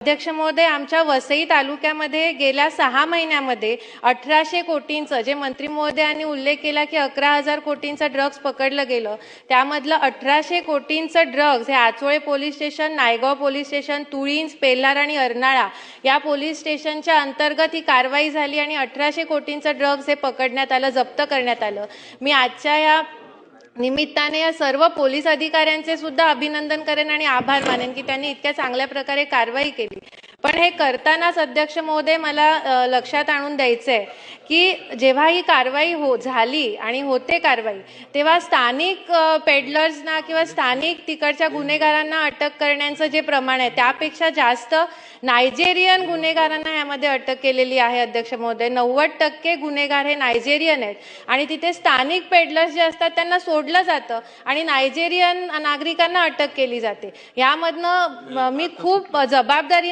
अध्यक्ष महोदय आमच्या वसई तालुक्यामध्ये गेल्या सहा महिन्यामध्ये अठराशे कोटींचं जे मंत्री महोदयांनी उल्लेख केला की अकरा हजार कोटींचं ड्रग्ज पकडलं गेलं त्यामधलं अठराशे कोटींचं ड्रग्ज हे Achole police station Naigaon police station Tulinj Pellar आणि अर्नाळा या पोलीस स्टेशनच्या अंतर्गत ही कारवाई झाली आणि अठराशे कोटींचं ड्रग्ज हे पकडण्यात आलं जप्त करण्यात आलं. मी आजच्या या निमित्ताने या सर्व पोलीस अधिकाऱ्यांचे सुद्धा अभिनंदन करेन आणि आभार मानेन की त्यांनी इतक्या चांगल्या प्रकारे कारवाई केली. पण हे करतानाच अध्यक्ष महोदय मला लक्षात आणून द्यायचं आहे की जेव्हा ही कारवाई हो झाली आणि होते कारवाई तेव्हा स्थानिक पेडलर्सना किंवा स्थानिक तिकडच्या गुन्हेगारांना अटक करण्याचं जे प्रमाण आहे त्यापेक्षा जास्त नायजेरियन गुन्हेगारांना यामध्ये अटक केलेली आहे अध्यक्ष महोदय. नव्वद टक्के गुन्हेगार हे नायजेरियन आहेत आणि तिथे स्थानिक पेडलर्स जे असतात त्यांना सोडलं जातं आणि नायजेरियन नागरिकांना अटक केली जाते. यामधनं मी खूप जबाबदारीने